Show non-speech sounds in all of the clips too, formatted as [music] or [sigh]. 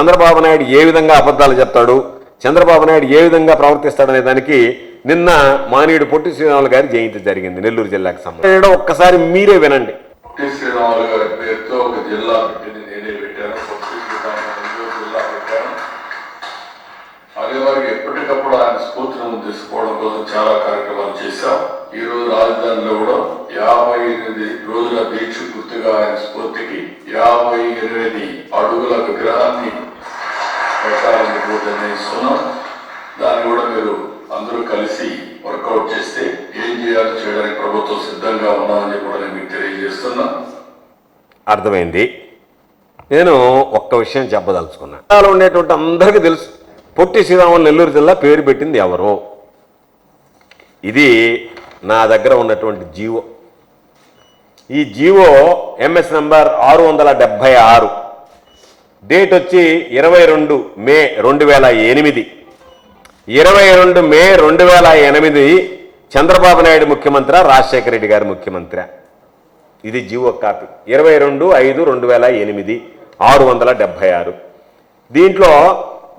చంద్రబాబు నాయుడు ఏ విధంగా అబద్ధాలు చెప్తాడు చంద్రబాబు నాయుడు ఏ విధంగా ప్రవర్తిస్తాడనే దానికి నిన్న మానేయుడు పొట్టి శ్రీరాములు గారి జయంతి జరిగింది నెల్లూరు జిల్లాకు సంబంధించి. ఒక్కసారి మీరే వినండి. పొట్టి శ్రీరాములు గారి పేరుతో ఒక జిల్లా పెట్టింది నేనే పెట్టాను. జిల్లా పెట్టాను. అదే వారికి ఎప్పటికప్పుడు ఆయన స్ఫూర్తిని తీసుకోవడం కోసం చాలా కార్యక్రమాలు చేశాం. ఈ రోజు రాజధానిలో కూడా యాభై ఎనిమిది రోజుల దీక్ష గుర్తుగా ఆయన స్ఫూర్తికి యాభై ఎనిమిది అడుగుల విగ్రహాన్ని పెట్టాలని కూడా నిర్ణయిస్తున్నాం దాన్ని కూడా మీరు అందరూ కలిసి వర్కౌట్ చేస్తే ఏం చేయాలో చేయడానికి ప్రభుత్వం సిద్ధంగా ఉన్నామని కూడా నేను మీకు తెలియజేస్తున్నా. అర్థమైంది. నేను ఒక్క విషయం చెప్పదలుచుకున్నా. జిల్లాలో ఉండేటువంటి అందరికీ తెలుసు. పొట్టి శ్రీరాములు నెల్లూరు జిల్లా పేరు పెట్టింది ఎవరు? ఇది నా దగ్గర ఉన్నటువంటి జీవో. ఈ జీవో ఎంఎస్ నంబర్ ఆరు వందల డెబ్భై ఆరు. డేట్ వచ్చి ఇరవై రెండు మే రెండు వేల ఎనిమిది. ఇరవై రెండు మే రెండు వేల ఎనిమిది చంద్రబాబు నాయుడు ముఖ్యమంత్రి రాజశేఖర రెడ్డి గారు ముఖ్యమంత్రి. ఇది జీవో కాపీ. ఇరవై రెండు ఐదు రెండు వేల ఎనిమిది ఆరు వందల డెబ్భై ఆరు. దీంట్లో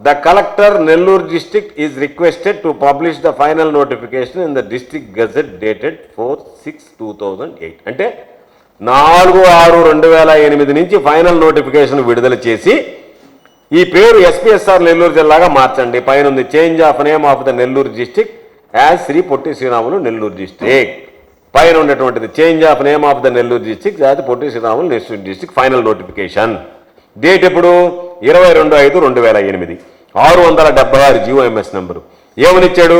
the collector Nellore district is requested to publish the final notification in the district gazette dated four six two thousand eight. అంటే నాలుగు ఆరు రెండు వేల ఎనిమిది నుంచి ఫైనల్ నోటిఫికేషన్ విడుదల చేసి ఈ పేరు ఎస్పీఎస్ఆర్ నెల్లూరు జిల్లాగా మార్చండి. పైన ఉంది change of name of the Nellore district as Sri Potti Sriramulu Nellore district. పైన ఉండేటువంటిది change of name of the Nellore district as Potti Sriramulu Nellore district final notification. Date ఎప్పుడు? ఇరవై రెండు ఐదు రెండు వేల ఎనిమిది. ఆరు వందల డెబ్బై ఆరు జిఓఎంఎస్ నెంబరు. ఏమనిచ్చాడు?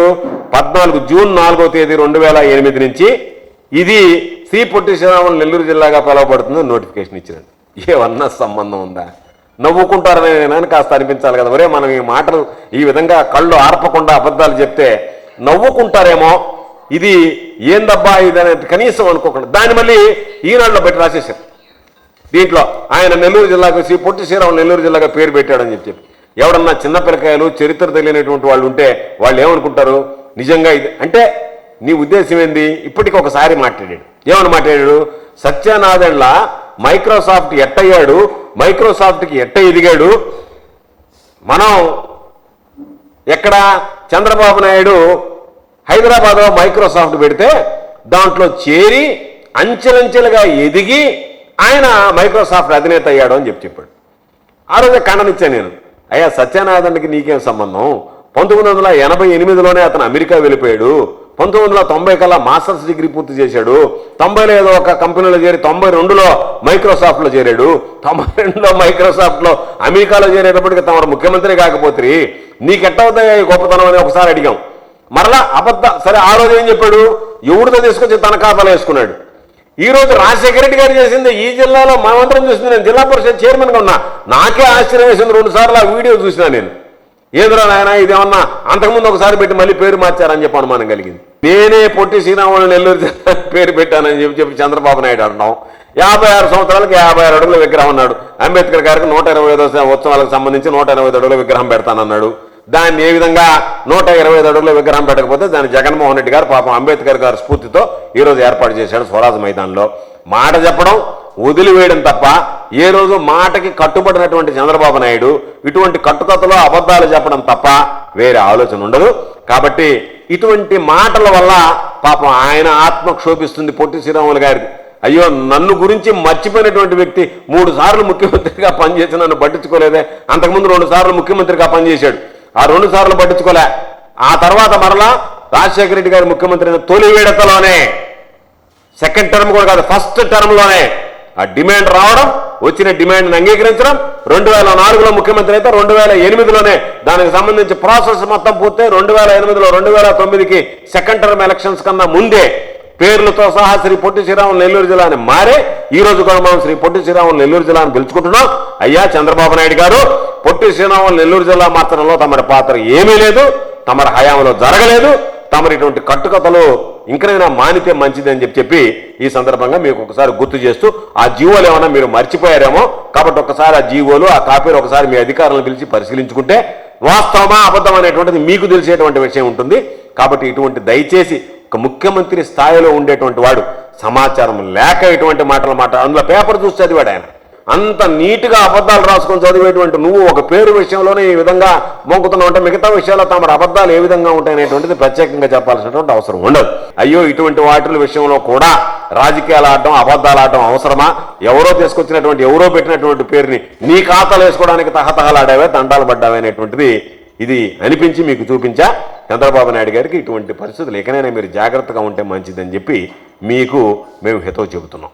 పద్నాలుగు జూన్ నాలుగో తేదీ రెండు వేల ఎనిమిది నుంచి ఇది శ్రీ పొట్టి శ్రీరాములు నెల్లూరు జిల్లాగా పిలువబడుతుందని నోటిఫికేషన్ ఇచ్చినాడు ఏమన్నా సంబంధం ఉందా? నవ్వుకుంటారనే నేను కాస్త అనిపించాలి కదా. ఒరే మనం ఈ మాటలు ఈ విధంగా కళ్ళు ఆర్పకుండా అబద్ధాలు చెప్తే నవ్వుకుంటారేమో? ఇది ఏందబ్బా ఇది అనేది కనీసం అనుకోకుండా. దాన్ని మళ్ళీ ఈనాడులో పెట్టి రాసేశారు. దీంట్లో ఆయన నెల్లూరు జిల్లాకు శ్రీ పొట్టి శ్రీరాములు నెల్లూరు జిల్లాగా పేరు పెట్టాడని చెప్పి చెప్పి. ఎవడన్నా చిన్న పిల్లకాయలు చరిత్ర తెలియనటువంటి వాళ్ళు ఉంటే వాళ్ళు ఏమనుకుంటారు? నిజంగా ఇది అంటే నీ ఉద్దేశం ఏంది? ఇప్పటికి ఒకసారి మాట్లాడాడు. ఏమని మాట్లాడాడు? సత్యనాథన్ల మైక్రోసాఫ్ట్ ఎట్టయ్యాడు? మైక్రోసాఫ్ట్కి ఎట్ట ఎదిగాడు? మనం ఎక్కడ? చంద్రబాబు నాయుడు హైదరాబాద్లో మైక్రోసాఫ్ట్ పెడితే దాంట్లో చేరి అంచెలంచెలుగా ఎదిగి ఆయన మైక్రోసాఫ్ట్ అధినేత అయ్యాడు అని చెప్పి చెప్పాడు. ఆ రోజే ఖండనిచ్చాను నేను. అయ్యా సత్యనారాయణకి నీకేం సంబంధం? పంతొమ్మిది వందల ఎనభై ఎనిమిదిలోనే అతను అమెరికా వెళ్ళిపోయాడు. పంతొమ్మిది వందల తొంభై కల్లా మాస్టర్స్ డిగ్రీ పూర్తి చేశాడు. తొంభైలో ఏదో ఒక కంపెనీలో చేరి తొంభై రెండులో మైక్రోసాఫ్ట్లో చేరాడు. తొంభై రెండులో మైక్రోసాఫ్ట్లో అమెరికాలో చేరేటప్పటికి తమరు ముఖ్యమంత్రి కాకపోతే నీకెట్టవుతాయి ఈ గొప్పతనం అని ఒకసారి అడిగాం. మరలా అబద్ధ సరే ఆ రోజు ఏం చెప్పాడు? ఎవరితో తీసుకొచ్చి తన ఖాతాలో వేసుకున్నాడు. ఈ రోజు రాజశేఖర రెడ్డి గారు చేసింది ఈ జిల్లాలో మనమంతరం చూసింది నేను జిల్లా పరిషత్ చైర్మన్గా ఉన్నా. నాకే ఆశ్చర్యం వేసింది రెండు సార్లు ఆ వీడియో చూసినా నేను. ఏదురా నాయన ఇదేమన్నా? అంతకుముందు ఒకసారి పెట్టి మళ్ళీ పేరు మార్చారని చెప్పి అనుమానం కలిగింది. నేనే పొట్టి శ్రీరాములు నెల్లూరు [laughs] పేరు పెట్టానని చెప్పి చెప్పి చంద్రబాబు నాయుడు అంటున్నాం. యాభై ఆరు సంవత్సరాలకు యాభై ఆరు అడుగుల విగ్రహం అన్నాడు. అంబేద్కర్ గారికి నూట ఇరవై ఐదో ఉత్సవాలకు సంబంధించి నూట ఇరవై ఐదు అడుగుల విగ్రహం పెడతానన్నాడు. దాన్ని ఏ విధంగా నూట ఇరవై ఐదు అడుగుల విగ్రహం పెట్టకపోతే దాన్ని జగన్మోహన్ రెడ్డి గారు పాపం అంబేద్కర్ గారి స్ఫూర్తితో ఈ రోజు ఏర్పాటు చేశాడు స్వరాజ్ మైదాన్లో. మాట చెప్పడం వదిలివేయడం తప్ప ఏ రోజు మాటకి కట్టుబడినటువంటి చంద్రబాబు నాయుడు ఇటువంటి కట్టుకథలో అబద్ధాలు చెప్పడం తప్ప వేరే ఆలోచన ఉండదు. కాబట్టి ఇటువంటి మాటల వల్ల పాపం ఆయన ఆత్మ క్షోభిస్తుంది పొట్టి శ్రీరాములు గారిది. అయ్యో నన్ను గురించి మర్చిపోయినటువంటి వ్యక్తి మూడు సార్లు ముఖ్యమంత్రిగా పనిచేసి నన్ను పట్టించుకోలేదే. అంతకుముందు రెండు సార్లు ముఖ్యమంత్రిగా పనిచేశాడు. ఆ రెండు సార్లు పట్టించుకోలే. ఆ తర్వాత మరలా రాజశేఖర రెడ్డి గారి ముఖ్యమంత్రి అయిన తొలి విడతలోనే సెకండ్ టర్మ్ కూడా కాదు ఫస్ట్ టర్మ్లోనే ఆ డిమాండ్ రావడం వచ్చిన డిమాండ్ని అంగీకరించడం. రెండు వేల నాలుగులో ముఖ్యమంత్రి అయితే రెండు వేల ఎనిమిదిలోనే దానికి సంబంధించి ప్రాసెస్ మొత్తం పూర్తి రెండు వేల ఎనిమిదిలో రెండు వేల తొమ్మిదికి సెకండ్ టర్మ్ ఎలక్షన్స్ కన్నా ముందే పేర్లతో సహా శ్రీ పొట్టి శ్రీరాములు నెల్లూరు జిల్లా అని మారే ఈ రోజు కూడా మనం శ్రీ పొట్టి శ్రీరాములు నెల్లూరు జిల్లా అని పిలుచుకుంటున్నాం. అయ్యా చంద్రబాబు నాయుడు గారు పొట్టి శ్రీరాములు నెల్లూరు జిల్లా మార్చడంలో తమరి పాత్ర ఏమీ లేదు తమరి హయాంలో జరగలేదు తమరి ఇటువంటి కట్టుకథలు ఇంకనైనా మానితే మంచిది అని చెప్పి చెప్పి ఈ సందర్భంగా మీకు ఒకసారి గుర్తు చేస్తూ ఆ జీవోలు ఏమైనా మీరు మర్చిపోయారేమో కాబట్టి ఒకసారి ఆ జీవోలు ఆ కాపీలు ఒకసారి మీ అధికారులను పిలిచి పరిశీలించుకుంటే వాస్తవమా అబద్ధం అనేటువంటిది మీకు తెలిసేటువంటి విషయం ఉంటుంది. కాబట్టి ఇటువంటి దయచేసి ఒక ముఖ్యమంత్రి స్థాయిలో ఉండేటువంటి వాడు సమాచారం లేక ఇటువంటి మాటలు మాట అందులో పేపర్ చూస్తే చదివాడు ఆయన. అంత నీట్గా అబద్ధాలు రాసుకొని చదివేటువంటి నువ్వు ఒక పేరు విషయంలోనే ఈ విధంగా మొంకుతున్నావు అంటే మిగతా విషయాల్లో తమ అబద్ధాలు ఏ విధంగా ఉంటాయనేటువంటిది ప్రత్యేకంగా చెప్పాల్సినటువంటి అవసరం ఉండదు. అయ్యో ఇటువంటి వాటి విషయంలో కూడా రాజకీయాలు ఆడటం అబద్ధాలు ఆడటం అవసరమా? ఎవరో తీసుకొచ్చినటువంటి ఎవరో పెట్టినటువంటి పేరుని నీ ఖాతాలు వేసుకోవడానికి తహతహలాడావే దండాలు పడ్డావే అనేటువంటిది ఇది అనిపించి మీకు చూపించా. చంద్రబాబు నాయుడు గారికి ఇటువంటి పరిస్థితులు ఇకనైనా మీరు జాగ్రత్తగా ఉంటే మంచిదని చెప్పి మీకు మేము హితవు చెబుతున్నాం.